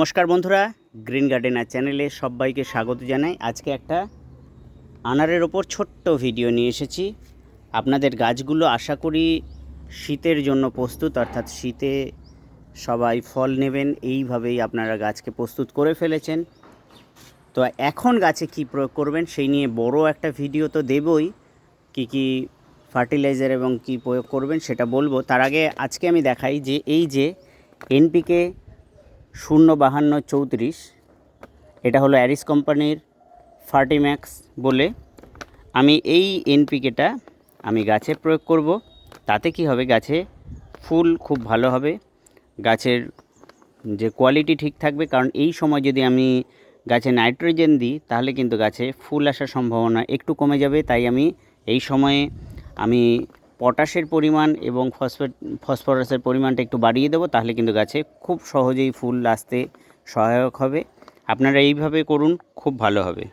নমস্কার বন্ধুরা, green gardener চ্যানেলে সবাইকে স্বাগত জানাই। আজকে একটা আনারের ওপর ছোট্ট ভিডিও নিয়ে এসেছি। আপনাদের গাছগুলো আশা করি শীতের জন্য প্রস্তুত, অর্থাৎ শীতে সবাই ফল নেবেন, এইভাবেই আপনারা গাছকে প্রস্তুত করে ফেলেছেন। তো এখন গাছে কি প্রয়োগ করবেন, সেই নিয়ে বড় একটা ভিডিও তো দেবই, কি কি ফার্টিলাইজার এবং কি প্রয়োগ করবেন সেটা বলব। তার আগে আজকে আমি দেখাই যে এই যে এনপিকে শূন্য বাহান্ন চৌত্রিশ। এটা হলো অ্যারিস কোম্পানির ফার্টিম্যাক্স বলে। আমি এই এনপিকেটা আমি গাছে প্রয়োগ করব। তাতে কি হবে? গাছে ফুল খুব ভালো হবে। গাছের যে কোয়ালিটি ঠিক থাকবে। কারণ এই সময় যদি আমি গাছে নাইট্রোজেন দিই, তাহলে কিন্তু গাছে ফুল আসার সম্ভাবনা একটু কমে যাবে। তাই আমি এই সময়ে আমি পটাশের পরিমাণ এবং ফসফেট, ফসফরাসের পরিমাণটা একটু বাড়িয়ে দেবো, তাহলে কিন্তু গাছে খুব সহজেই ফুল আসতে সহায়ক হবে। আপনারা এইভাবে করুন, খুব ভালো হবে।